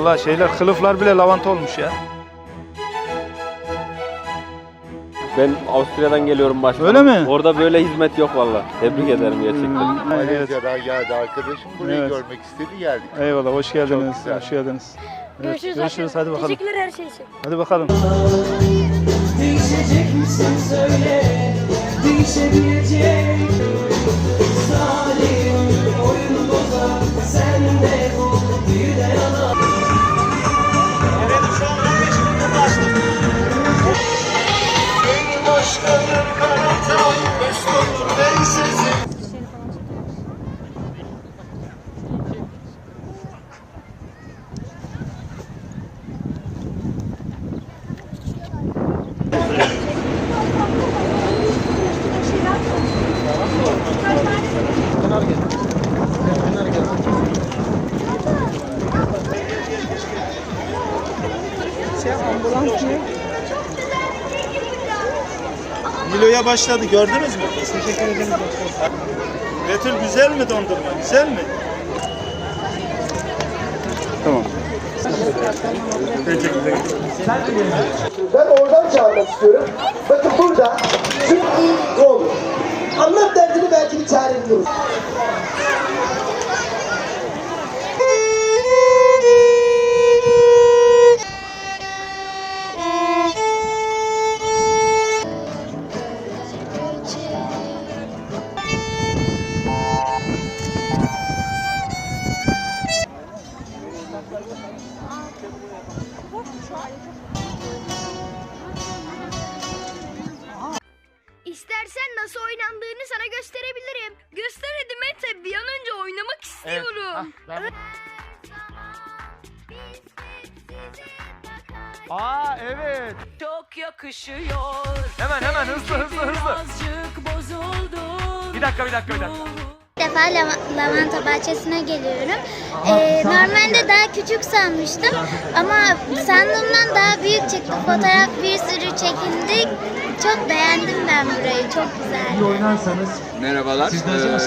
Vallahi şeyler kılıflar bile lavanta olmuş ya. Ben Avusturya'dan geliyorum başkanım. Öyle mi? Orada böyle hizmet yok valla. Tebrik ederim gerçekten. Evet. Malezya'dan geldi arkadaşım. Burayı Evet. görmek istedi geldik. Eyvallah hoş geldiniz. Çok güzel. Hoş geldiniz. Evet, Görüşürüz. görüşürüz. Hadi bakalım. Teşekkürler her şey için. Hadi bakalım. Değişecek misin söyle Değişebilecek Zalim oyun bozar Sen de bu büyü de yalan Milo'ya başladı gördünüz mü? Teşekkür ederim. Betül güzel mi dondurma? Güzel mi? Tamam. Ben oradan çağırmak istiyorum. Bakın burada iyi ne. Anlat derdini belki bir çare buluruz. Aa evet. Çok yakışıyor Hemen hemen hızlı hızlı hızlı. Birazcık bozuldu Bir dakika bir dakika bir dakika. İlk defa lav- lavanta bahçesine geliyorum. Ee, normalde daha küçük sanmıştım ama sandığımdan daha büyük çıktı. Fotoğraf bir sürü çekindik. Çok beğendim ben burayı. Çok güzel. Merhabalar.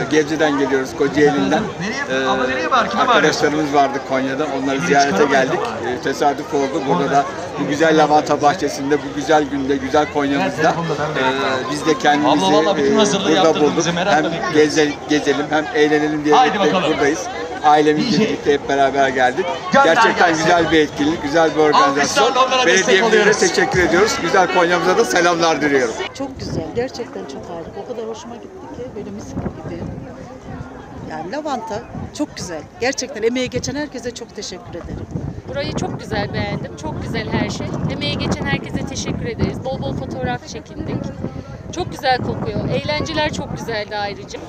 Ee, Gebze'den geliyoruz, Kocaeli'nden. Ee, arkadaşlarımız vardı Konya'da. Onları ziyarete geldik. Ee, tesadüf oldu. Burada da bu güzel lavanta bahçesinde, bu güzel günde, güzel Konya'mızda ee, biz de kendimizi e, burada bulduk. Hem geze, gezelim hem eğlenelim diye birlikte buradayız. Ailemizle birlikte hep beraber geldik. Gerçekten güzel bir etkinlik, güzel bir organizasyon. Belediyemize teşekkür ediyoruz. Güzel Konya'mıza da selamlar diliyorum. Çok güzel, gerçekten çok harika. O kadar hoşuma gitti ki böyle mis gibi. Yani lavanta çok güzel. Gerçekten emeği geçen herkese çok teşekkür ederim. Burayı çok güzel beğendim. Çok güzel her şey. Emeği geçen herkese teşekkür ederiz. Bol bol fotoğraf çekindik. Çok güzel kokuyor. Eğlenceler çok güzeldi ayrıca.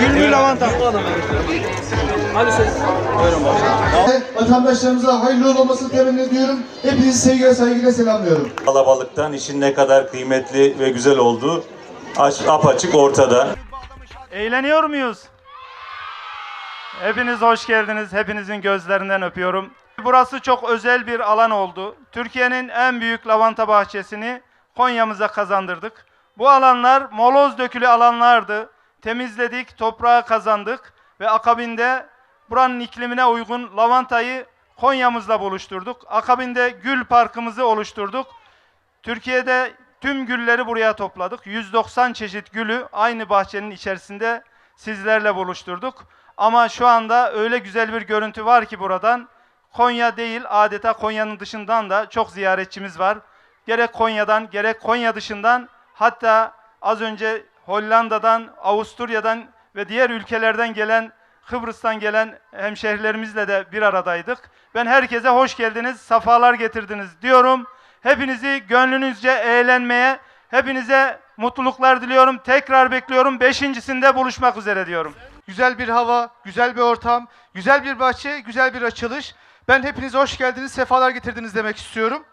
Güllü lavanta. Vatandaşlarımıza hayırlı uğurlu olmasını temenni ediyorum. Hepinizi sevgiyle saygıyla selamlıyorum. Kalabalıktan işin ne kadar kıymetli ve güzel olduğu aç, apaçık ortada. Eğleniyor muyuz? Hepiniz hoş geldiniz. Hepinizin gözlerinden öpüyorum. Burası çok özel bir alan oldu. Türkiye'nin en büyük lavanta bahçesini Konya'mıza kazandırdık. Bu alanlar moloz dökülü alanlardı. Temizledik, toprağı kazandık ve akabinde buranın iklimine uygun lavantayı Konya'mızla buluşturduk. Akabinde gül parkımızı oluşturduk. Türkiye'de tüm gülleri buraya topladık. 190 çeşit gülü aynı bahçenin içerisinde sizlerle buluşturduk. Ama şu anda öyle güzel bir görüntü var ki buradan Konya değil adeta Konya'nın dışından da çok ziyaretçimiz var. Gerek Konya'dan gerek Konya dışından hatta az önce Hollanda'dan, Avusturya'dan ve diğer ülkelerden gelen Kıbrıs'tan gelen hemşehrilerimizle de bir aradaydık. Ben herkese hoş geldiniz, safalar getirdiniz diyorum. Hepinizi gönlünüzce eğlenmeye, hepinize mutluluklar diliyorum. Tekrar bekliyorum. Beşincisinde buluşmak üzere diyorum. Güzel bir hava, güzel bir ortam, güzel bir bahçe, güzel bir açılış. Ben hepinize hoş geldiniz, sefalar getirdiniz demek istiyorum.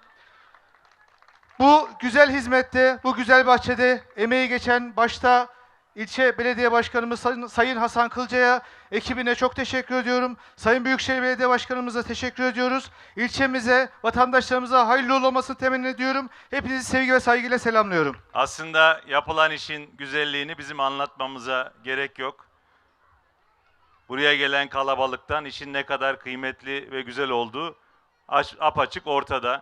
Bu güzel hizmette, bu güzel bahçede emeği geçen başta ilçe belediye başkanımız Sayın- Hasan Kılca'ya, ekibine çok teşekkür ediyorum. Sayın Büyükşehir Belediye Başkanımıza teşekkür ediyoruz. İlçemize, vatandaşlarımıza hayırlı uğurlu olmasını temenni ediyorum. Hepinizi sevgi ve saygıyla selamlıyorum. Aslında yapılan işin güzelliğini bizim anlatmamıza gerek yok. Buraya gelen kalabalıktan işin ne kadar kıymetli ve güzel olduğu aç- apaçık ortada.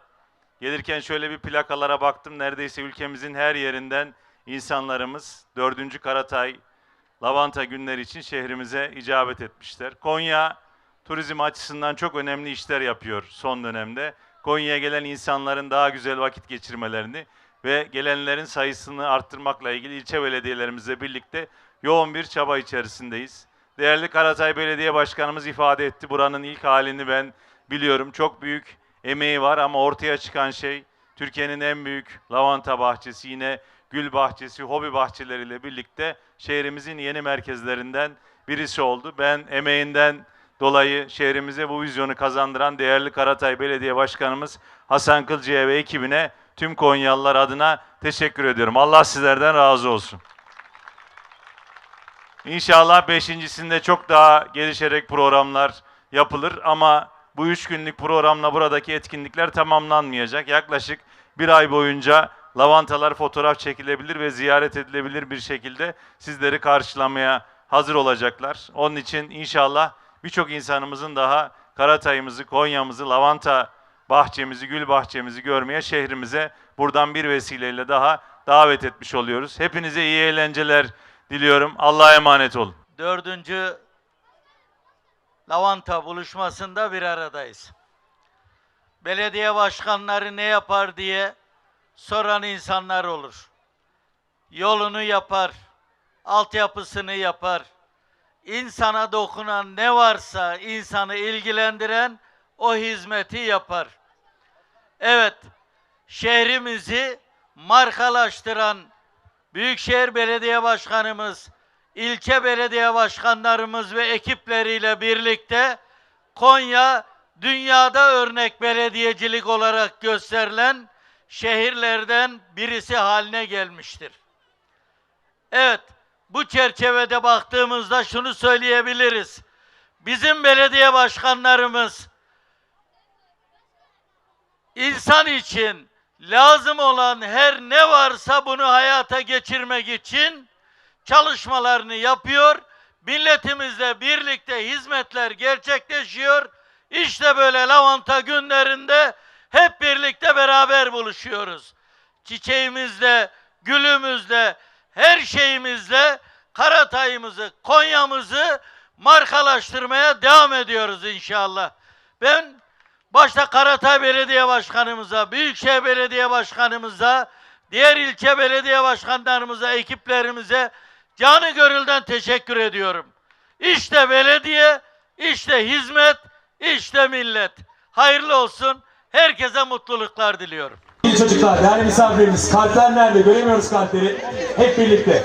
Gelirken şöyle bir plakalara baktım. Neredeyse ülkemizin her yerinden insanlarımız 4. Karatay lavanta günleri için şehrimize icabet etmişler. Konya turizm açısından çok önemli işler yapıyor son dönemde. Konya'ya gelen insanların daha güzel vakit geçirmelerini ve gelenlerin sayısını arttırmakla ilgili ilçe belediyelerimizle birlikte yoğun bir çaba içerisindeyiz. Değerli Karatay Belediye Başkanımız ifade etti. Buranın ilk halini ben biliyorum. Çok büyük emeği var ama ortaya çıkan şey Türkiye'nin en büyük lavanta bahçesi, yine gül bahçesi, hobi bahçeleriyle birlikte şehrimizin yeni merkezlerinden birisi oldu. Ben emeğinden dolayı şehrimize bu vizyonu kazandıran değerli Karatay Belediye Başkanımız Hasan Kılcı'ya ve ekibine tüm Konyalılar adına teşekkür ediyorum. Allah sizlerden razı olsun. İnşallah beşincisinde çok daha gelişerek programlar yapılır ama bu üç günlük programla buradaki etkinlikler tamamlanmayacak. Yaklaşık bir ay boyunca lavantalar fotoğraf çekilebilir ve ziyaret edilebilir bir şekilde sizleri karşılamaya hazır olacaklar. Onun için inşallah birçok insanımızın daha Karatay'ımızı, Konya'mızı, lavanta bahçemizi, gül bahçemizi görmeye şehrimize buradan bir vesileyle daha davet etmiş oluyoruz. Hepinize iyi eğlenceler diliyorum. Allah'a emanet olun. dördüncü lavanta buluşmasında bir aradayız. Belediye başkanları ne yapar diye soran insanlar olur. Yolunu yapar, altyapısını yapar. İnsana dokunan ne varsa insanı ilgilendiren o hizmeti yapar. Evet, şehrimizi markalaştıran Büyükşehir Belediye Başkanımız, ilçe belediye başkanlarımız ve ekipleriyle birlikte Konya dünyada örnek belediyecilik olarak gösterilen şehirlerden birisi haline gelmiştir. Evet, bu çerçevede baktığımızda şunu söyleyebiliriz. Bizim belediye başkanlarımız insan için lazım olan her ne varsa bunu hayata geçirmek için çalışmalarını yapıyor. Milletimizle birlikte hizmetler gerçekleşiyor. İşte böyle lavanta günlerinde hep birlikte beraber buluşuyoruz. Çiçeğimizle, gülümüzle, her şeyimizle Karatay'ımızı, Konya'mızı markalaştırmaya devam ediyoruz inşallah. Ben başta Karatay Belediye Başkanımıza, Büyükşehir Belediye Başkanımıza, diğer ilçe belediye başkanlarımıza, ekiplerimize canı gönülden teşekkür ediyorum. İşte belediye, işte hizmet, işte millet. Hayırlı olsun. Herkese mutluluklar diliyorum. Çocuklar, değerli misafirimiz, kalpler nerede? Göremiyoruz kalpleri. Hep birlikte.